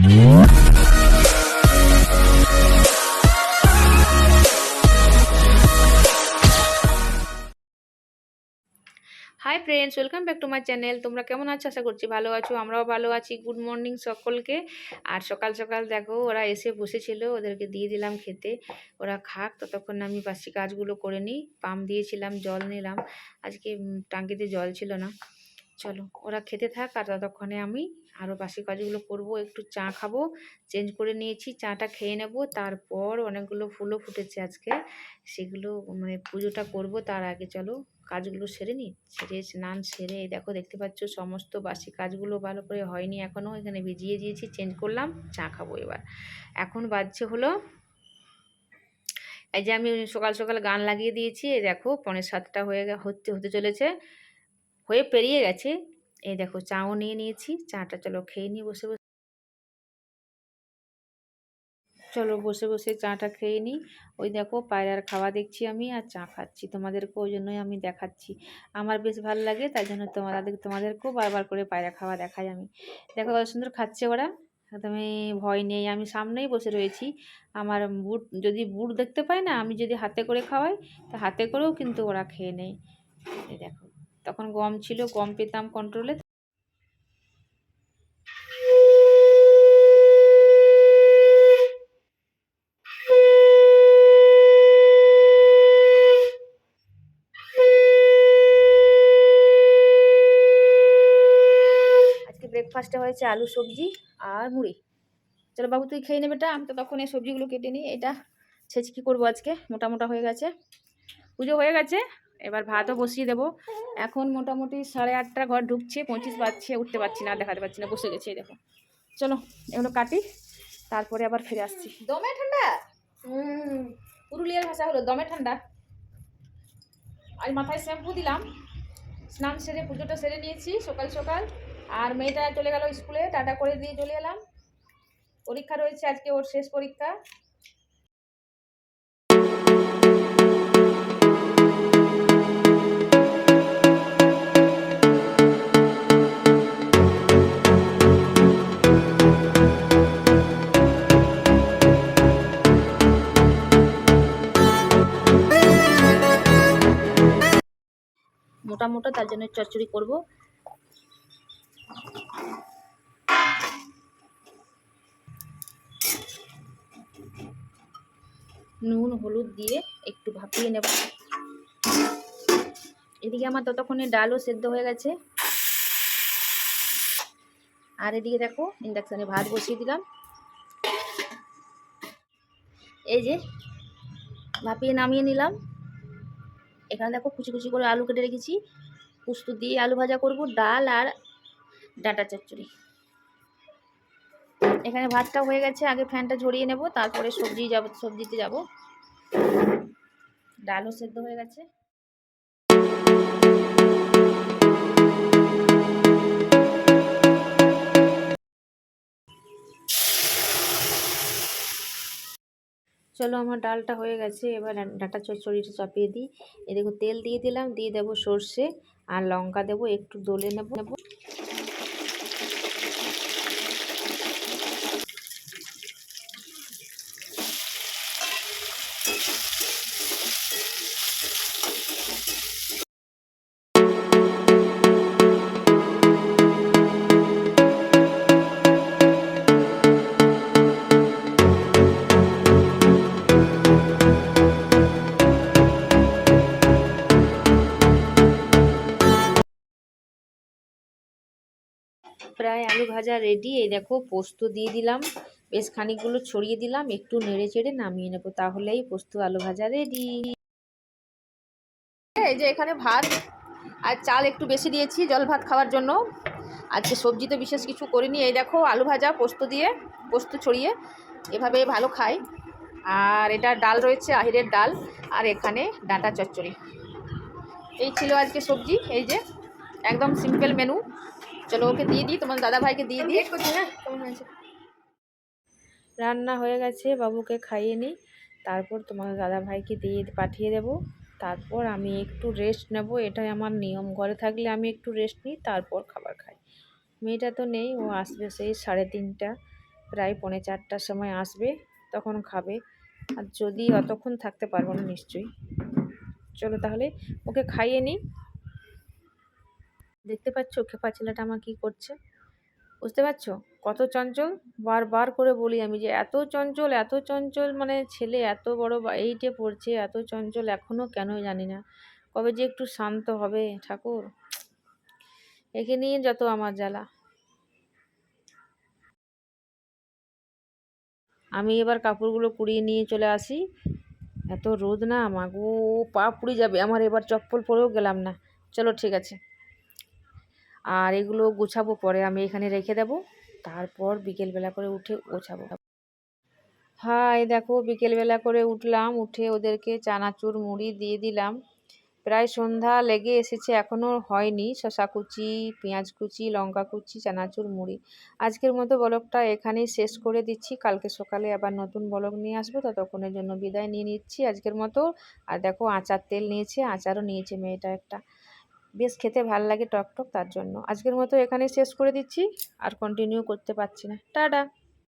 Hi friends welcome back to my channel তোমরা কেমন আছো? আশা করছি ভালো আছো, আমরাও ভালো আছি। গুড মর্নিং সকলকে। আর সকাল সকাল দেখো, ওরা এসে বসেছিল, ওদেরকে দিয়ে দিলাম খেতে। ওরা খাক ততক্ষণ আমি বাসি কাজগুলো করে নিই। পাম্প দিয়েছিলাম, জল নিলাম। আজকে টাঙ্কিতে জল ছিল না। চলো ওরা খেতে থাক আর ততক্ষণে আমি আরও বাসি কাজগুলো করব। একটু চা খাব, চেঞ্জ করে নিয়েছি, চাটা খেয়ে নেব। তারপর অনেকগুলো ফুলও ফুটেছে আজকে। সেগুলো মানে পুজোটা করব তার আগে চলো কাজগুলো সেরে নিই। সেরে স্নান সেরে দেখো দেখতে পাচ্ছ সমস্ত বাসি কাজগুলো ভালো করে হয়নি এখনও। এখানে ভিজিয়ে দিয়েছি, চেঞ্জ করলাম, চা খাব এবার। এখন বাজছে হলো, এই যে আমি সকাল সকাল গান লাগিয়ে দিয়েছি দেখো পনেরো সাতটা হয়ে হতে হতে চলেছে। হয়ে পেরিয়ে গেছে। এই দেখো চাও নিয়ে নিয়েছি, চাটা চলো খেয়ে নিই বসে বসে। চলো বসে বসে চাটা খেয়ে নিই। ওই দেখো পায়রার খাওয়া দেখছি আমি আর চা খাচ্ছি তোমাদেরকে, ওই জন্যই আমি দেখাচ্ছি। আমার বেশ ভালো লাগে, তাই জন্য তোমাদের তোমাদেরকেও বারবার করে পায়রা খাওয়া দেখাই আমি। দেখো কত সুন্দর খাচ্ছে ওরা। একদমই ভয় নেই, আমি সামনেই বসে রয়েছি। আমার বুট, যদি বুট দেখতে পাই না, আমি যদি হাতে করে খাওয়াই, তা হাতে করেও কিন্তু ওরা খেয়ে নেয়। দেখো। তখন গম ছিল, গম পেতাম কন্ট্রোলে ব্রেকফাস্টে হয়েছে আলু সবজি আর মুড়ি। চলো বাবু, তুই খেয়ে নেবে এটা আমি তো তখন এই সবজিগুলো কেটে নিই। এটা ছেচকি করব আজকে, মোটা মোটা হয়ে গেছে। পুজো হয়ে গেছে? এবার ভাতও বসিয়ে দেবো। এখন মোটামুটি সাড়ে আটটা ঘর ঢুকছে, পঁচিশ বাজছে, উঠতে পারছি না, দেখাতে পারছি না, বসে গেছে দেখো। চলো, এগুলো কাটি, তারপরে আবার ফিরে আসছি। দমে ঠান্ডা? পুরুলিয়ার ভাষা হলো দমে ঠান্ডা। আজ মাথায় শ্যাম্পু দিলাম, স্নান সেরে পুজোটা সেরে নিয়েছি সকাল সকাল। আর মেয়েটা চলে গেল স্কুলে, টাটা করে দিয়ে চলে এলাম। পরীক্ষা রয়েছে আজকে ওর শেষ পরীক্ষা। মোটা মোটা তার জন্য চচ্চড়ি করব। নুন, হলুদ দিয়ে একটু ভাপিয়ে নেব। এদিকে আমার ততক্ষণে ডালও সেদ্ধ হয়ে গেছে। আর এদিকে দেখো ইন্ডাকশানে ভাত বসিয়ে দিলাম। এই যে, ভাপিয়ে নামিয়ে নিলাম। এখানে দেখো কুচি কুচি করে আলু কেটে রেখেছি। পুস্ত দিয়ে আলু ভাজা করব, ডাল আর ডাটা চচ্চড়ি। এখানে ভাতটা হয়ে গেছে, আগে ফ্যানটা ঝরিয়ে নেব, তারপরে সবজি যাব, সবজিতে যাব। ডালও সেদ্ধ হয়ে গেছে। চলো আমার ডালটা হয়ে গেছে, এবার ডাটা ডাঁটা চচ্চড়িটা চাপিয়ে দিই। এ দেখো তেল দিয়ে দিলাম, দিয়ে দেবো সর্ষে আর লঙ্কা দেবো, একটু দলে নেব নেব। প্রায় আলু ভাজা রেডি এই দেখো পোস্ত দিয়ে দিলাম, বেশ খানিকগুলো ছড়িয়ে দিলাম, একটু নেড়ে চেড়ে নামিয়ে নেব, তাহলেই পোস্ত আলু ভাজা রেডি এই যে এখানে ভাত আর চাল একটু বেশি দিয়েছি জল ভাত খাওয়ার জন্য, আজকে সবজি তো বিশেষ কিছু করিনি, এই দেখো আলু ভাজা, পোস্ত দিয়ে, পোস্ত ছড়িয়ে এভাবে ভালো খাই। আর এটা ডাল রয়েছে, আহিরের ডাল, আর এখানে ডাঁটা চচ্চড়ি। এই ছিল আজকে সবজি, এই যে একদম সিম্পল মেনু চলো ওকে দিয়ে দিই তোমার দাদা ভাইকে দিয়ে দিই রান্না হয়ে গেছে বাবুকে খাইয়ে নিই তারপর তোমার দাদা ভাইকে দিয়ে পাঠিয়ে দেব। তারপর আমি একটু রেস্ট নেব। এটাই আমার নিয়ম। ঘরে থাকলে আমি একটু রেস্ট নিই তারপর খাবার খাই। মেয়েটা তো নেই ও আসবে সেই সাড়ে তিনটা প্রায় পৌনে চারটার সময় আসবে তখন খাবে। আর যদি অতক্ষণ থাকতে পারব না নিশ্চয়ই। চলো তাহলে ওকে খাইয়ে নিই দেখতে পাচ্ছ? খেপা ছেলেটা আমার কী করছে? বুঝতে পারছ? কত চঞ্চল? বারবার করে বলি আমি যে এত চঞ্চল এত চঞ্চল মানে ছেলে, এত বড় এইটে পড়ছে, এত চঞ্চল এখনও কেন জানি না। কবে যে একটু শান্ত হবে ঠাকুর? একে নিয়ে যত আমার জ্বালা। আমি এবার কাপড়গুলো কুড়িয়ে নিয়ে চলে আসি। এত রোদ না মাগো পা পুড়ে যাবে। আমার এবার চপ্পল পরেও গেলাম না। চলো ঠিক আছে। আর এগুলো গুছাবো পরে আমি এখানে রেখে দেবো। তারপর বিকেলবেলা করে উঠে গোছাবো। হাই, দেখো বিকেলবেলা করে উঠলাম, উঠে ওদেরকে চানাচুর মুড়ি দিয়ে দিলাম। প্রায় সন্ধ্যা লেগে এসেছে এখনও হয়নি। শশা কুচি, পেঁয়াজ কুচি, লঙ্কা কুচি, চানাচুর মুড়ি। আজকের মতো ব্লগটা এখানেই শেষ করে দিচ্ছি। কালকে সকালে আবার নতুন ব্লগ নিয়ে আসব, ততক্ষণের জন্য বিদায় নিয়ে নিচ্ছি আজকের মতো। আর দেখো আচার তেল নিয়েছে, আচারও নিয়েছে মেয়েটা একটা। বেশ খেতে ভালো লাগে টক টক তার জন্য। আজকের মতো এখানে শেষ করে দিচ্ছি। আর কন্টিনিউ করতে পারছি না। টাটা!